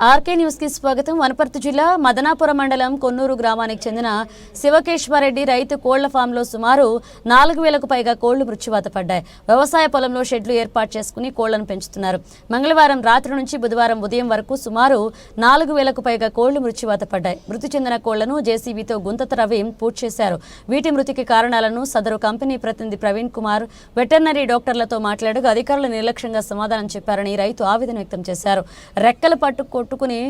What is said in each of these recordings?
RK న్యూస్కి స్వాగతం. వనపర్తి జిల్లా మదనాపురం మండలం కొన్నూరు గ్రామానికి చెందిన శివకేశ్వరరెడ్డి రైతు కోళ్ళ ఫామ్లో సుమారు నాలుగు వేలకు పైగా కోళ్ళు మృత్యువాత పడ్డాయి. వ్యవసాయ పొలంలో షెడ్లు ఏర్పాటు చేసుకుని కోళ్ళను పెంచుతున్నారు. మంగళవారం రాత్రి నుంచి బుధవారం ఉదయం వరకు సుమారు నాలుగు వేలకు పైగా కోళ్ళు మృత్యువాత పడ్డాయి. మృతి చెందిన కోళ్ళను జేసీబీతో గుంతత రవి పూర్తి చేశారు. వీటి మృతికి కారణాలను సదరు కంపెనీ ప్రతినిధి ప్రవీణ్ కుమార్ వెటర్నరీ డాక్టర్లతో మాట్లాడగా అధికారులు నిర్లక్ష్యంగా సమాధానం చెప్పారని రైతు ఆవేదన వ్యక్తం చేశారు. రెక్కలు పట్టుకో కొట్టుకుని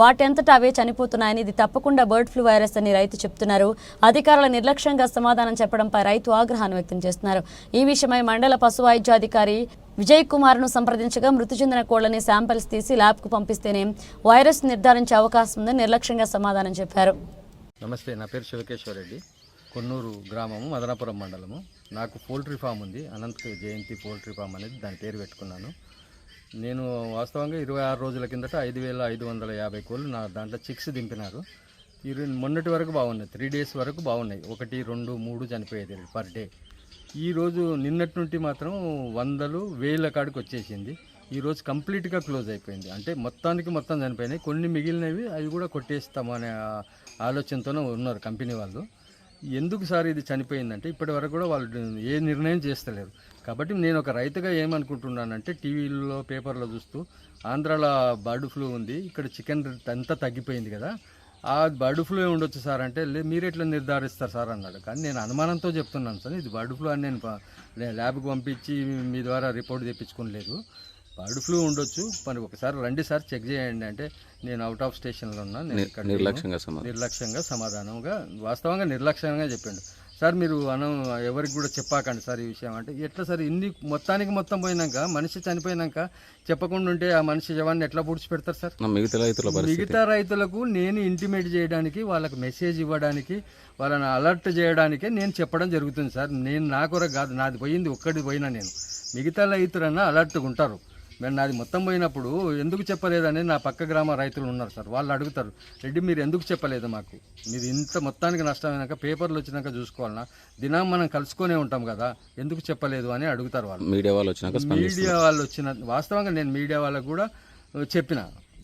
వాటంతటా అవే చనిపోతున్నాయని ఇది తప్పకుండా బర్డ్ ఫ్లూ వైరస్ అని రైతు చెప్తున్నారు. అధికారుల నిర్లక్ష్యంగా సమాధానం చెప్పడంపై రైతు ఆగ్రహాన్ని వ్యక్తం చేస్తున్నారు. ఈ విషయమై మండల పశు వైద్యాధికారి విజయ్ కుమార్ను సంప్రదించగా మృతి చెందిన కోళ్ళని శాంపిల్స్ తీసి ల్యాబ్కు పంపిస్తేనే వైరస్ నిర్ధారించే అవకాశం ఉందని నిర్లక్ష్యంగా సమాధానం చెప్పారు. నమస్తే నా పేరు శివకేశ్వర రెడ్డి. కొన్నూరు గ్రామము మదనాపురం మండలము. నాకు పోల్ట్రీ ఫామ్ ఉంది. అనంత జయంతి పోల్ట్రీ ఫామ్ అనేది దాని పేరు పెట్టుకున్నాను. నేను వాస్తవంగా ఇరవై ఆరు రోజుల కిందట ఐదు వేల ఐదు వందల యాభై కోళ్ళు నా దాంట్లో చిక్స్ దింపినారు. ఇరు మొన్నటి వరకు బాగున్నాయి. త్రీ డేస్ వరకు బాగున్నాయి. ఒకటి రెండు మూడు చనిపోయేది పర్ డే. ఈరోజు నిన్నటి నుండి మాత్రం వందలు వేల కాడికి వచ్చేసింది. ఈరోజు కంప్లీట్గా క్లోజ్ అయిపోయింది. అంటే మొత్తానికి మొత్తం చనిపోయినాయి. కొన్ని మిగిలినవి అవి కూడా కొట్టేస్తామనే ఆలోచనతోనే ఉన్నారు కంపెనీ వాళ్ళు. ఎందుకు సార్ ఇది చనిపోయిందంటే ఇప్పటి వరకు కూడా వాళ్ళు ఏ నిర్ణయం చేస్తలేరు. కాబట్టి నేను ఒక రైతుగా ఏమనుకుంటున్నానంటే టీవీలో పేపర్లో చూస్తూ ఆంధ్రాలో బర్డ్ ఫ్లూ ఉంది ఇక్కడ చికెన్ అంతా తగ్గిపోయింది కదా ఆ బర్డ్ ఫ్లూ ఉండొచ్చు సార్ అంటే మీరు ఎట్లా నిర్ధారిస్తారు సార్ అన్నాడు. కానీ నేను అనుమానంతో చెప్తున్నాను సార్ ఇది బర్డ్ ఫ్లూ అని నేను ల్యాబ్కి పంపించి మీ ద్వారా రిపోర్ట్ తెప్పించుకోలేదు. బర్డ్ ఫ్లూ ఉండొచ్చు మరి ఒకసారి రండి సార్ చెక్ చేయండి అంటే నేను అవుట్ ఆఫ్ స్టేషన్లో ఉన్నా నేను ఇక్కడ లేను." నిర్లక్ష్యంగా నిర్లక్ష్యంగా సమాధానంగా వాస్తవంగా నిర్లక్ష్యంగా చెప్పిండు. సార్ మీరు అన ఎవరికి కూడా చెప్పాకండి సార్ ఈ విషయం అంటే ఎట్లా సార్ ఇన్ని మొత్తానికి మొత్తం పోయినాక మనిషి చనిపోయినాక చెప్పకుండా ఉంటే ఆ మనిషి శవాన్ని ఎట్లా పూడ్చిపెడతారు సార్? నా మిగతా రైతుల మిగతా రైతులకు నేను ఇంటిమేట్ చేయడానికి వాళ్ళకి మెసేజ్ ఇవ్వడానికి వాళ్ళని అలర్ట్ చేయడానికే నేను చెప్పడం జరుగుతుంది సార్. నేను నా కొరకు కాదు నాది పోయింది ఒక్కటి పోయినా నేను. మిగతా రైతులన్నా అలర్ట్గా ఉంటారు. మరి నాది మొత్తం పోయినప్పుడు ఎందుకు చెప్పలేదని నా పక్క గ్రామ రైతులు ఉన్నారు సార్. వాళ్ళు అడుగుతారు రెడ్డి మీరు ఎందుకు చెప్పలేదు మాకు? మీరు ఇంత మొత్తానికి నష్టమైనాక పేపర్లు వచ్చినాక చూసుకోవాలన్నా దినం మనం కలుసుకొనే ఉంటాం కదా ఎందుకు చెప్పలేదు? అని అడుగుతారు వాళ్ళు. మీడియా వాళ్ళు వచ్చినాక మీడియా వాళ్ళు వచ్చిన వాస్తవంగా నేను మీడియా వాళ్ళకు కూడా చెప్పిన.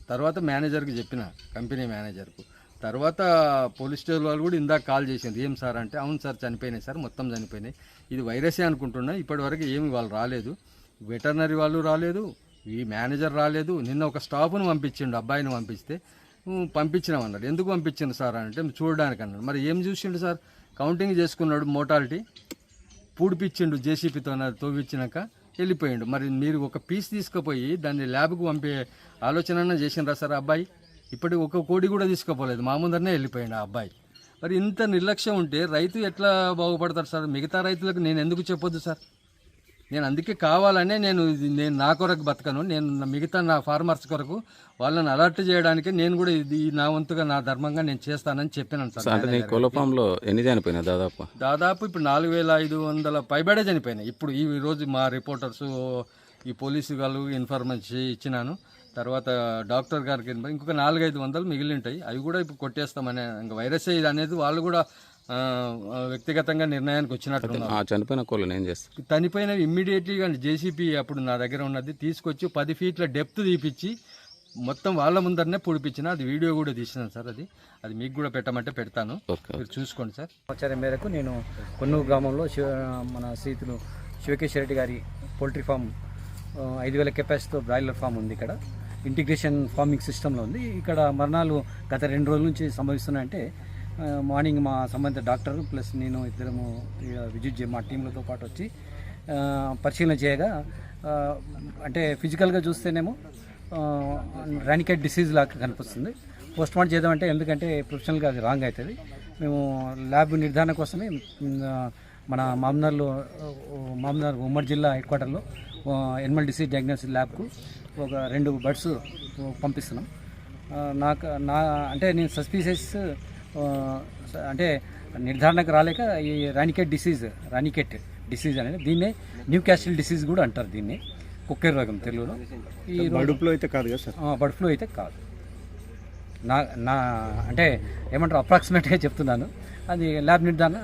తర్వాత మేనేజర్కి చెప్పిన కంపెనీ మేనేజర్కు. తర్వాత పోలీస్ స్టేషన్ వాళ్ళు కూడా ఇందాక కాల్ చేసింది ఏం సార్ అంటే అవును సార్ చనిపోయినాయి సార్ మొత్తం చనిపోయినాయి. ఇది వైరసే అనుకుంటున్నా ఇప్పటివరకు ఏమి వాళ్ళు రాలేదు. వెటర్నరీ వాళ్ళు రాలేదు ఈ మేనేజర్ రాలేదు. నిన్న ఒక స్టాఫ్ను పంపించిండు అబ్బాయిని పంపిస్తే. పంపించినామన్నాడు అన్నాడు. ఎందుకు పంపించింది సార్? అంటే చూడడానికి అన్నాడు. మరి ఏం చూసిండు సార్? కౌంటింగ్ చేసుకున్నాడు మోటాలిటీ. పూడిపించిండు జేసీపీతో తోవిచ్చినాక వెళ్ళిపోయిండు. మరి మీరు ఒక పీస్ తీసుకుపోయి దాన్ని ల్యాబ్కు పంపే ఆలోచన చేసిండ్రా సార్ అబ్బాయి? ఇప్పటి ఒక కోడి కూడా తీసుకుపోలేదు. మా ముందరనే వెళ్ళిపోయిండు ఆ అబ్బాయి. మరి ఇంత నిర్లక్ష్యం ఉంటే రైతు ఎట్లా బాగుపడతారు సార్? మిగతా రైతులకు నేను ఎందుకు చెప్పొద్దు సార్? నేను అందుకే కావాలనే నేను నేను నా కొరకు బతకను. నేను మిగతా నా ఫార్మర్స్ కొరకు వాళ్ళని అలర్ట్ చేయడానికి నేను కూడా ఇది నా వంతుగా నా ధర్మంగా నేను చేస్తానని చెప్పినాను సార్. అంటే నీ కోళ్ళ ఫామ్లో ఎన్ని చనిపోయినాయి దాదాపు? దాదాపు ఇప్పుడు నాలుగు వేల ఐదు వందల పైబడే చనిపోయినాయి. ఇప్పుడు ఈ రోజు మా రిపోర్టర్స్ ఈ పోలీసు వాళ్ళు ఇన్ఫర్మేషన్ ఇచ్చినాను. తర్వాత డాక్టర్ గారికి ఇంకొక నాలుగైదు వందలు మిగిలి ఉంటాయి అవి కూడా ఇప్పుడు కొట్టేస్తామనే ఇంకా వైరస్ ఇది అనేది వాళ్ళు కూడా వ్యక్తిగతంగా నిర్ణయానికి వచ్చినట్టున్నారు ఆ చనిపోయిన కోళ్ళని ఏం చేస్తారు? చనిపోయినవి ఇమ్మీడియట్లీగా జేసీపీ అప్పుడు నా దగ్గర ఉన్నది. తీసుకొచ్చి పది ఫీట్ల డెప్త్ తీపిచ్చి మొత్తం వాళ్ళ ముందరనే పొడిపించిన. అది వీడియో కూడా తీసినాను సార్ అది. అది మీకు కూడా పెట్టమంటే పెడతాను. మీరు చూసుకోండి సార్. సమాచారం మేరకు నేను కొన్నూరు గ్రామంలో శివ మన శ్రీతులు శివకేశ్వర రెడ్డి గారి పోల్ట్రీ ఫామ్ ఐదు వేల కెపాసిటీతో బ్రాయిలర్ ఫామ్ ఉంది ఇక్కడ. ఇంటిగ్రేషన్ ఫార్మింగ్ సిస్టంలో ఉంది. ఇక్కడ మరణాలు గత రెండు రోజుల నుంచి సంభవిస్తున్నాయంటే మార్నింగ్ మా సంబంధిత డాక్టర్ ప్లస్ నేను ఇద్దరము ఇక విజిట్ మా టీంలతో పాటు వచ్చి పరిశీలన చేయగా అంటే ఫిజికల్గా చూస్తేనేమో రానికెట్ డిసీజ్ లాగా కనిపిస్తుంది. పోస్ట్ మార్టం చేద్దామంటే ఎందుకంటే ప్రొఫెషనల్గా అది రాంగ్ అవుతుంది. మేము ల్యాబ్ నిర్ధారణ కోసమే మన మామనార్లో మామనార్ ఉమ్మడి జిల్లా హెడ్ క్వార్టర్లో ఎనిమల్ డిసీజ్ డయాగ్నోసిస్ ల్యాబ్కు ఒక రెండు బర్డ్స్ పంపిస్తున్నాం. నాకు నా అంటే నేను సస్పీషియస్ అంటే నిర్ధారణకు రాలేక ఈ రానికెట్ డిసీజ్ రానికెట్ డిసీజ్ అనేది దీన్నే న్యూ క్యాస్టిల్ డిసీజ్ కూడా అంటారు దీన్ని కుక్కెర రోగం తెలుగులో. ఈ బడుపులో అయితే కాదు కదా సార్? బర్డ్ ఫ్లూ అయితే కాదు. నా నా అంటే ఏమంటారు అప్రాక్సిమేట్గా చెప్తున్నాను. అది ల్యాబ్ నిర్ధారణ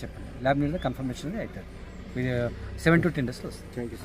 చెప్పండి. ల్యాబ్ నిర్ధారణ కన్ఫర్మేషన్ అవుతుంది. సెవెన్ టు టెన్ డేస్లో వస్తుంది.